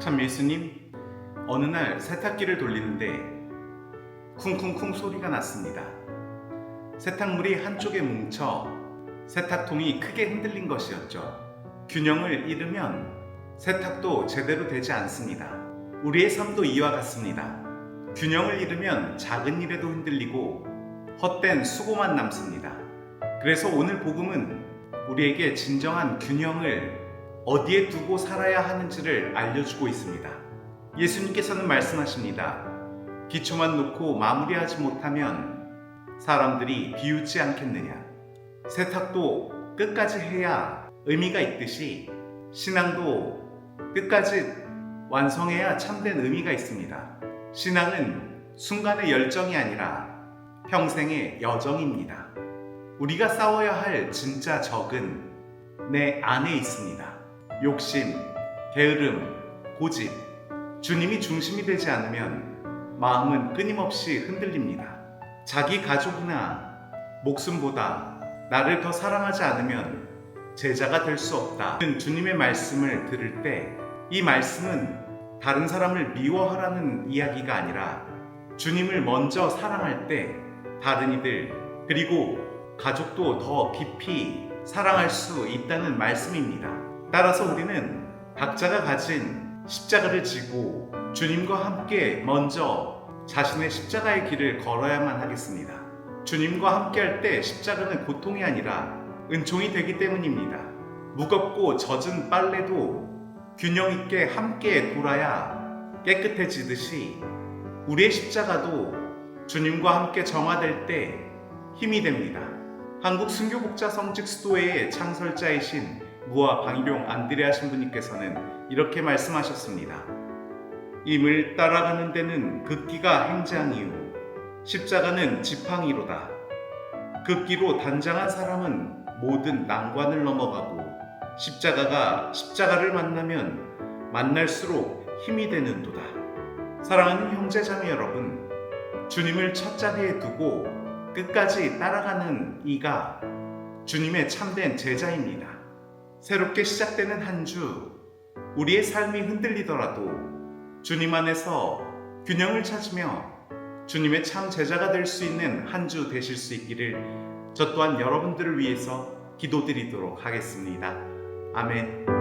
참 예수님, 어느 날 세탁기를 돌리는데 쿵쿵쿵 소리가 났습니다. 세탁물이 한쪽에 뭉쳐 세탁통이 크게 흔들린 것이었죠. 균형을 잃으면 세탁도 제대로 되지 않습니다. 우리의 삶도 이와 같습니다. 균형을 잃으면 작은 일에도 흔들리고 헛된 수고만 남습니다. 그래서 오늘 복음은 우리에게 진정한 균형을 어디에 두고 살아야 하는지를 알려주고 있습니다. 예수님께서는 말씀하십니다. 기초만 놓고 마무리하지 못하면 사람들이 비웃지 않겠느냐. 세탁도 끝까지 해야 의미가 있듯이 신앙도 끝까지 완성해야 참된 의미가 있습니다. 신앙은 순간의 열정이 아니라 평생의 여정입니다. 우리가 싸워야 할 진짜 적은 내 안에 있습니다. 욕심, 게으름, 고집, 주님이 중심이 되지 않으면 마음은 끊임없이 흔들립니다. 자기 가족이나 목숨보다 나를 더 사랑하지 않으면 제자가 될 수 없다. 주님의 말씀을 들을 때 이 말씀은 다른 사람을 미워하라는 이야기가 아니라 주님을 먼저 사랑할 때 다른 이들 그리고 가족도 더 깊이 사랑할 수 있다는 말씀입니다. 따라서 우리는 각자가 가진 십자가를 지고 주님과 함께 먼저 자신의 십자가의 길을 걸어야만 하겠습니다. 주님과 함께 할 때 십자가는 고통이 아니라 은총이 되기 때문입니다. 무겁고 젖은 빨래도 균형 있게 함께 돌아야 깨끗해지듯이 우리의 십자가도 주님과 함께 정화될 때 힘이 됩니다. 한국 순교복자 성직 수도회의 창설자이신 무화 방일용 안드레아 신부님께서는 이렇게 말씀하셨습니다. 임을 따라가는 데는 극기가 행장이요 십자가는 지팡이로다. 극기로 단장한 사람은 모든 난관을 넘어가고 십자가가 십자가를 만나면 만날수록 힘이 되는도다. 사랑하는 형제 자매 여러분, 주님을 첫 자리에 두고 끝까지 따라가는 이가 주님의 참된 제자입니다. 새롭게 시작되는 한 주, 우리의 삶이 흔들리더라도 주님 안에서 균형을 찾으며 주님의 참 제자가 될 수 있는 한 주 되실 수 있기를 저 또한 여러분들을 위해서 기도드리도록 하겠습니다. 아멘.